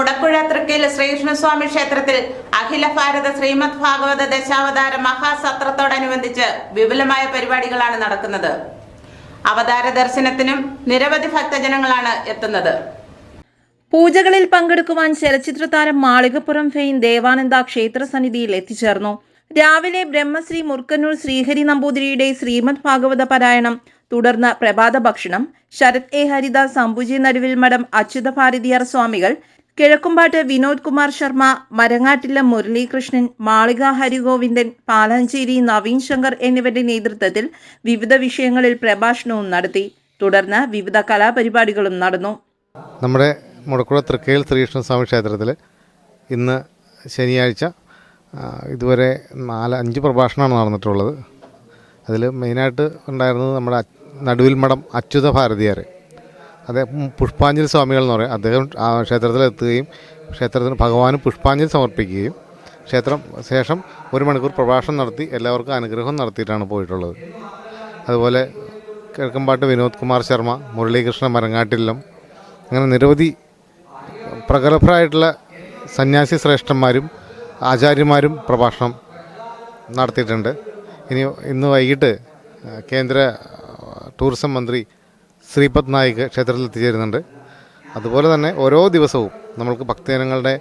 മുടക്കുഴ തൃക്കയിൽ ശ്രീകൃഷ്ണസ്വാമി ക്ഷേത്രത്തിൽ അഖില ഭാരത ശ്രീമദ് ഭാഗവത ദശാവതാര മഹാസത്രത്തോടനുബന്ധിച്ച് വിപുലമായ പരിപാടികളാണ് നടക്കുന്നത്. അവതാര ദർശനത്തിനും നിരവധി ഭക്തജനങ്ങളാണ് എത്തുന്നത്. പൂജകളിൽ പങ്കെടുക്കുവാൻ ചലച്ചിത്ര താരം മാളികപ്പുറം ഫെയിൻ ദേവാനന്ദ ക്ഷേത്ര സന്നിധിയിൽ എത്തിച്ചേർന്നു. രാവിലെ ബ്രഹ്മശ്രീ മുർക്കന്നൂർ ശ്രീഹരി നമ്പൂതിരിയുടെ ശ്രീമദ് ഭാഗവത പാരായണം തുടർന്ന് പ്രഭാത ഭക്ഷണം ശരത് എ ഹരിദാസ് അംബുജി നടുവിൽ മഠം അച്യുത ഭാരതിയാർ സ്വാമികൾ കിഴക്കുംപാട്ട് വിനോദ് കുമാർ ശർമ്മ മരങ്ങാട്ടില്ലം മുരളീകൃഷ്ണൻ മാളിക ഹരിഗോവിന്ദൻ പാലാഞ്ചേരി നവീൻ ശങ്കർ എന്നിവരുടെ നേതൃത്വത്തിൽ വിവിധ വിഷയങ്ങളിൽ പ്രഭാഷണവും നടത്തി. തുടർന്ന് വിവിധ കലാപരിപാടികളും നടന്നു. നമ്മുടെ മുടക്കുഴ തൃക്കയിൽ ശ്രീകൃഷ്ണസ്വാമി ക്ഷേത്രത്തിൽ ഇന്ന് ശനിയാഴ്ച ഇതുവരെ നാല് അഞ്ച് പ്രഭാഷണമാണ് നടന്നിട്ടുള്ളത്. അതിൽ മെയിനായിട്ട് ഉണ്ടായിരുന്നത് നമ്മുടെ നടുവിൽ മഠം അച്യുത ഭാരതിയാർ അതേ പുഷ്പാഞ്ജലി സ്വാമികൾ എന്ന് പറയും. അദ്ദേഹം ആ ക്ഷേത്രത്തിലെത്തുകയും ക്ഷേത്രത്തിന് ഭഗവാന് പുഷ്പാഞ്ജലി സമർപ്പിക്കുകയും ക്ഷേത്രം ശേഷം ഒരു മണിക്കൂർ പ്രഭാഷണം നടത്തി എല്ലാവർക്കും അനുഗ്രഹം നടത്തിയിട്ടാണ് പോയിട്ടുള്ളത്. അതുപോലെ കിഴക്കമ്പാട്ട് വിനോദ് കുമാർ ശർമ്മ മുരളീകൃഷ്ണ മരങ്ങാട്ടില്ലം അങ്ങനെ നിരവധി പ്രഗത്ഭരായിട്ടുള്ള സന്യാസി ശ്രേഷ്ഠന്മാരും ആചാര്യന്മാരും പ്രഭാഷണം നടത്തിയിട്ടുണ്ട്. ഇനി ഇന്ന് വൈകിട്ട് കേന്ദ്ര ടൂറിസം മന്ത്രി ശ്രീപദ് നായിക് ക്ഷേത്രത്തിൽ എത്തിച്ചേരുന്നുണ്ട് അതുപോലെ തന്നെ ഓരോ ദിവസവും നമ്മൾക്ക് ഭക്തജനങ്ങളുടെ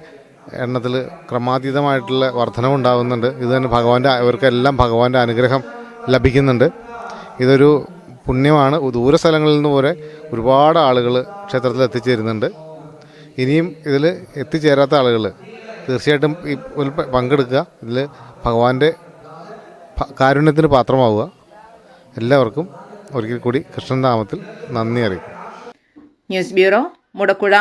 എണ്ണത്തിൽ ക്രമാതീതമായിട്ടുള്ള വർധനവുണ്ടാകുന്നുണ്ട് ഇത് തന്നെ ഭഗവാന്റെ ഇവർക്കെല്ലാം ഭഗവാന്റെ അനുഗ്രഹം ലഭിക്കുന്നുണ്ട്. ഇതൊരു പുണ്യമാണ്. ദൂര സ്ഥലങ്ങളിൽ നിന്ന് പോലെ ഒരുപാട് ആളുകൾ ക്ഷേത്രത്തിൽ എത്തിച്ചേരുന്നുണ്ട്. ഇനിയും ഇതിൽ എത്തിച്ചേരാത്ത ആളുകൾ തീർച്ചയായിട്ടും ഇതിൽ പങ്കെടുക്കുക. ഇതിൽ ഭഗവാന്റെ കാരുണ്യത്തിന് പാത്രമാവുക. എല്ലാവർക്കും ഒരിക്കൽ കൂടി കൃഷ്ണൻ നാമത്തിൽ നന്ദി അറിയിക്കും ന്യൂസ് ബ്യൂറോ മുടക്കുഴ